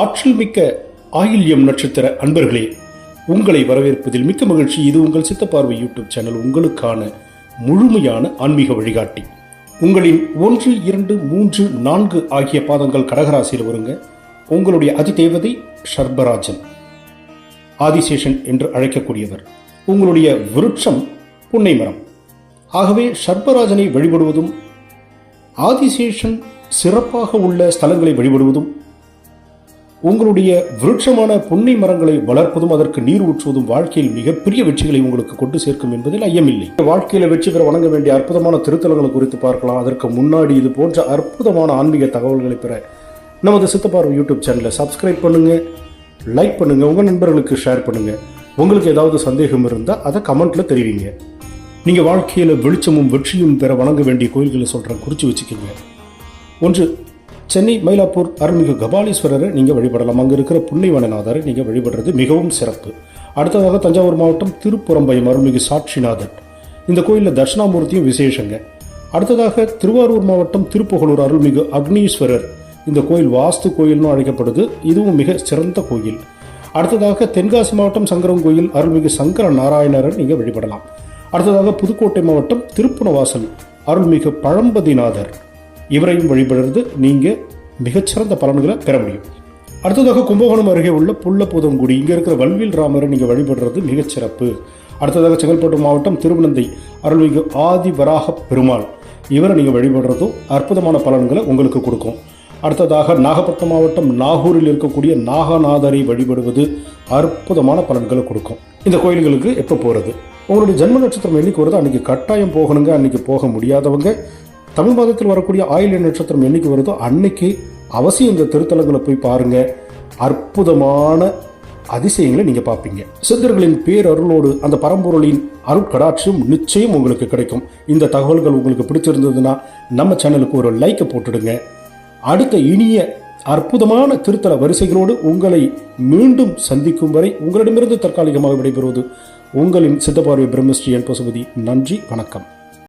ஆற்றல் மிக்க ஆயில்யம் நட்சத்திர அன்பர்களே உங்களை வரவேற்பதில் மிக்க மகிழ்ச்சி. இது உங்கள் சித்தப்பார்வை யூடியூப் சேனல் உங்களுக்கான முழுமையான ஆன்மீக வழிகாட்டி. உங்களின் ஒன்று இரண்டு மூன்று நான்கு ஆகிய பாதங்கள் கடகராசியில் வருங்க. உங்களுடைய அதிதேவதை ஷர்பராஜன் ஆதிசேஷன் என்று அழைக்கக்கூடியவர். உங்களுடைய விருட்சம் புன்னை மரம் ஆகவே ஷர்பராஜனை வழிபடுவதும் ஆதிசேஷன் சிறப்பாக உள்ள ஸ்தலங்களை வழிபடுவதும் உங்களுடைய விருட்சமான புன்னை மரங்களை வளர்ப்பதும் அதற்கு நீர் ஊற்றுவதும் வாழ்க்கையில் மிகப்பெரிய வெற்றிகளை உங்களுக்கு கொண்டு சேர்க்கும் என்பதில் ஐயமில்லை. வாழ்க்கையில் வெற்றி பெற வணங்க வேண்டிய அற்புதமான திருத்தலங்களை குறித்து பார்க்கலாம். அதற்கு முன்னாடி இது போன்ற அற்புதமான ஆன்மீக தகவல்களை பெற நமது சித்தப்பார்வை யூடியூப் சேனலை சப்ஸ்கிரைப் பண்ணுங்க லைக் பண்ணுங்க உங்க நண்பர்களுக்கு ஷேர் பண்ணுங்க. உங்களுக்கு ஏதாவது சந்தேகம் இருந்தால் அதை கமெண்ட்ல தெரிவிங்க. நீங்க வாழ்க்கையில வெளிச்சமும் வெற்றியும் பெற வணங்க வேண்டிய கோயில்களை சொல்றேன் குறிச்சு வச்சுக்கோங்க. ஒன்று சென்னை மயிலாப்பூர் அருள்மிகு கபாலீஸ்வரரை நீங்கள் வழிபடலாம். அங்கே இருக்கிற புண்ணியவனநாதரை நீங்கள் வழிபடுறது மிகவும் சிறப்பு. அடுத்ததாக தஞ்சாவூர் மாவட்டம் திருப்புறம்பயம் அருள்மிகு சாட்சிநாதர். இந்த கோயிலில் தட்சிணாமூர்த்தியும் விசேஷங்க. அடுத்ததாக திருவாரூர் மாவட்டம் திருப்புகலூர் அருள்மிகு அக்னீஸ்வரர். இந்த கோயில் வாஸ்து கோயில்னு அழைக்கப்படுது. இதுவும் மிக சிறந்த கோயில். அடுத்ததாக தென்காசி மாவட்டம் சங்கரம் கோயில் அருள்மிகு சங்கர நாராயணரை நீங்கள் வழிபடலாம். அடுத்ததாக புதுக்கோட்டை மாவட்டம் திருப்புணவாசல் அருள்மிகு பழம்பதிநாதர். இவரையும் வழிபடுறது நீங்கள் மிகச்சிறந்த பலன்களை பெற முடியும். அடுத்ததாக கும்பகோணம் அருகே உள்ள புல்லப்புதங்குடி இங்கே இருக்கிற வல்வில் ராமரை நீங்கள் வழிபடுறது மிகச்சிறப்பு. அடுத்ததாக செங்கல்பட்டு மாவட்டம் திருவனந்தை அருள்மிகு ஆதி வராக பெருமாள். இவரை நீங்கள் வழிபடுறதும் அற்புதமான பலன்களை உங்களுக்கு கொடுக்கும். அடுத்ததாக நாகப்பட்டினம் மாவட்டம் நாகூரில் இருக்கக்கூடிய நாகநாதரை வழிபடுவது அற்புதமான பலன்களை கொடுக்கும். இந்த கோயில்களுக்கு எப்போ போகிறது உங்களுடைய ஜென்ம நட்சத்திரம் என்னைக்கு வருதோ அன்றைக்கி கட்டாயம் போகணுங்க. அன்றைக்கி போக முடியாதவங்க தமிழ் மாதத்தில் வரக்கூடிய ஆயில் நட்சத்திரம் என்னைக்கு வருதோ அன்னைக்கு அவசியம் இந்த திருத்தலங்களை போய் பாருங்க. அற்புதமான அதிசயங்களை நீங்க பார்ப்பீங்க. சித்தர்களின் பேரருளோடு அந்த பரம்பொருளின் அருட்கடாட்சியும் நிச்சயம் உங்களுக்கு கிடைக்கும். இந்த தகவல்கள் உங்களுக்கு பிடிச்சிருந்ததுன்னா நம்ம சேனலுக்கு ஒரு லைக்கை போட்டுடுங்க. அடுத்த இனிய அற்புதமான திருத்தல வரிசைகளோடு உங்களை மீண்டும் சந்திக்கும் வரை உங்களிடமிருந்து தற்காலிகமாக விடைபெறுவது உங்களின் சித்தபார்வை பிரம்மஸ்ரீ என் பசுபதி நன்றி வணக்கம்.